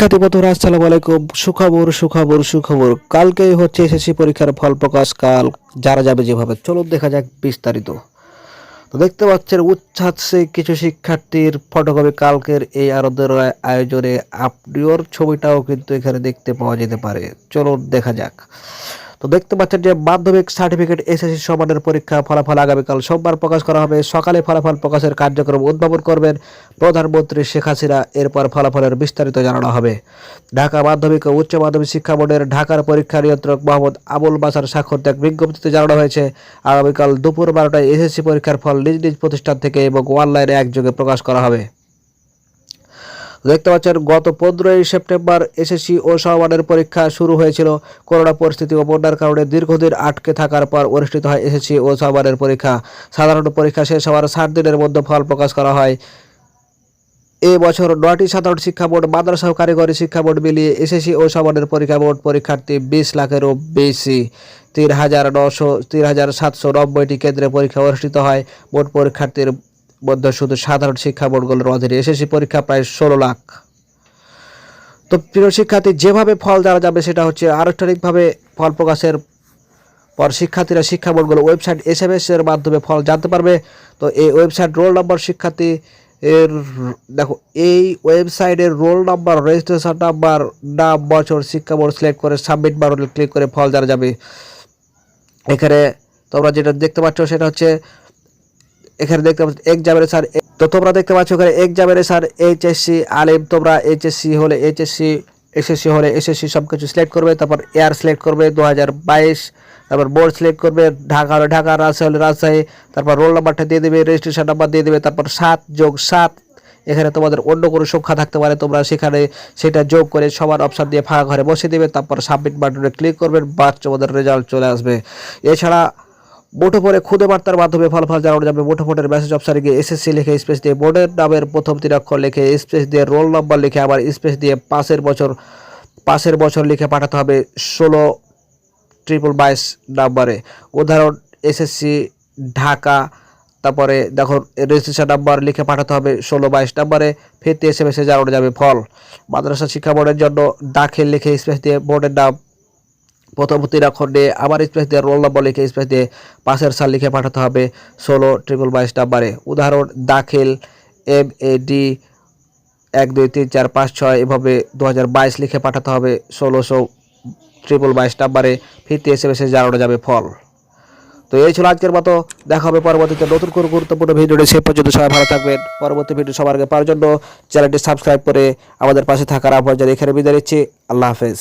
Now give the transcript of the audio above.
শিক্ষার্থী বন্ধুরা আসসালামু আলাইকুম। সুখবর সুখবর সুখবর। কালকেই হচ্ছে এসএসসি পরীক্ষার ফল প্রকাশ, কাল যারা যাবে যেভাবে। চলুন দেখা যাক বিস্তারিত। তো দেখতে পাচ্ছেন উচ্ছ্বাসে কিছু শিক্ষার্থীর ফটোকপি কালকের এই আরদের আয়োজনে আপনিওর ছবিটাও কিন্তু এখানে দেখতে পাওয়া যেতে পারে। চলুন দেখা যাক। তো দেখতে পাচ্ছেন যে মাধ্যমিক সার্টিফিকেট এসএসসি সমানের পরীক্ষা ফলাফল আগামীকাল সোমবার প্রকাশ করা হবে। সকালে ফলাফল প্রকাশের কার্যক্রম উদ্ভাবন করবেন প্রধানমন্ত্রী শেখ হাসিনা। এরপর ফলাফলের বিস্তারিত জানানো হবে। ঢাকা মাধ্যমিক ও উচ্চ মাধ্যমিক শিক্ষা বোর্ডের ঢাকার পরীক্ষা নিয়ন্ত্রক মোহাম্মদ আবুল বাসার স্বাক্ষর এক বিজ্ঞপ্তিতে জানানো হয়েছে, আগামীকাল দুপুর বারোটায় এসএসসি পরীক্ষার ফল নিজ নিজ প্রতিষ্ঠান থেকে এবং অনলাইনে একযোগে প্রকাশ করা হবে। দেখতে পাচ্ছেন, গত পনেরোই সেপ্টেম্বর এসএসসি ও সমমানের পরীক্ষা শুরু হয়েছিল। করোনা পরিস্থিতি ও বন্যার কারণে দীর্ঘদিন আটকে থাকার পর অনুষ্ঠিত হয় এসএসসি ও সমমানের পরীক্ষা। সাধারণ পরীক্ষা শেষ হওয়ার ষাট দিনের মধ্যে ফল প্রকাশ করা হয়। এ বছর নয়টি সাধারণ শিক্ষা বোর্ড, মাদ্রাসা ও কারিগরি শিক্ষা বোর্ড মিলিয়ে এসএসসি ও সমানের পরীক্ষা বোর্ড পরীক্ষার্থী বিশ লাখেরও বেশি। তিন হাজার নশো তিন হাজার সাতশো নব্বইটি কেন্দ্রে পরীক্ষা অনুষ্ঠিত হয়। মোট পরীক্ষার্থীর মধ্যে শুধু সাধারণ শিক্ষা বোর্ডগুলোর অধীনে এসএসসি পরীক্ষা প্রায় ষোলো লাখ। তো প্রিয় শিক্ষার্থী, যেভাবে ফল জানা যাবে সেটা হচ্ছে আনুষ্ঠানিকভাবে ফল প্রকাশের পর শিক্ষার্থীরা শিক্ষা বোর্ডগুলো ওয়েবসাইট এস এম এর মাধ্যমে ফল জানতে পারবে। তো এই ওয়েবসাইট রোল নম্বর শিক্ষার্থী এর দেখো, এই ওয়েবসাইটের রোল নাম্বার রেজিস্ট্রেশন নাম্বার নাম, বছর, শিক্ষা বোর্ড সিলেক্ট করে সাবমিট বাটনে ক্লিক করে ফল জানা যাবে। এখানে তোমরা যেটা দেখতে পাচ্ছ সেটা হচ্ছে এখানে দেখতে পাচ্ছ এক্সামিনেশন তো তোমরা দেখতে পাচ্ছ এখানে এক্সামিনেশন এইচএসসি আলিম, তোমরা এইচএসসি হলে এইচএসসি এসএসসি হলে এসএসসি সব কিছু সিলেক্ট করবে, তারপর এয়ার সিলেক্ট করবে দু হাজার বাইশ, তারপর বোর্ড সিলেক্ট করবে, ঢাকা হলে ঢাকা, রাজশাহী হলে রাজশাহী, তারপর রোল নাম্বারটা দিয়ে দেবে রেজিস্ট্রেশন নাম্বার দিয়ে দেবে, তারপর সাত যোগ সাত, এখানে তোমাদের অন্য কোনো সংখ্যা থাকতে পারে, তোমরা সেখানে সেটা যোগ করে সবার অপশান দিয়ে ফাঁকা ঘরে বসে দেবে, তারপর সাবমিট বাটনে ক্লিক করবেন বাস তোমাদের রেজাল্ট চলে আসবে। এছাড়া মুঠোফোনে খুদে বার্তার মাধ্যমে ফলাফল জানানো যাবে। মুঠোফোনের মেসেজ অপশানে গিয়ে এসএসসি লিখে স্পেস দিয়ে বোর্ডের নামের প্রথম তিন অক্ষর লিখে স্পেস দিয়ে রোল নাম্বার লিখে আবার স্পেস দিয়ে পাশের বছর পাশের বছর লিখে পাঠাতে হবে ষোলো ট্রিপল বাইশ নাম্বারে উদাহরণ এসএসসি ঢাকা, তারপরে দেখো রেজিস্ট্রেশন নাম্বার লিখে পাঠাতে হবে ষোলো বাইশ নাম্বারে ফিরতে এসে মেসে জানানো যাবে ফল। মাদ্রাসা শিক্ষা বোর্ডের জন্য দাখিল লিখে স্পেস দিয়ে বোর্ডের নাম প্রথম তিন অক্ষর আবার স্পেস দিয়ে রোল নম্বর লিখে স্পেস দিয়ে পাশের সাল লিখে পাঠাতে হবে। ষোলো ট্রিপল বাইশ নাম্বারে উদাহরণ, দাখিল এম এ ডি এক, দুই, তিন, চার, পাঁচ, ছয়, এভাবে দু হাজার বাইশ লিখে পাঠাতে হবে। ষোলোশো ট্রিপল বাইশ নাম্বারে ফিরতে এসে এসে জানানো যাবে ফল। তো এই ছিল আজকের মতো। দেখা হবে পরবর্তীতে নতুন কোনো গুরুত্বপূর্ণ ভিডিওটি সে পর্যন্ত সবাই ভালো থাকবেন। পরবর্তী ভিডিও সবার আগে পাওয়ার জন্য চ্যানেলটি সাবস্ক্রাইব করে আমাদের পাশে থাকার আহ্বান জানিয়ে এখানে বিদায় নিচ্ছি। আল্লাহ হাফেজ।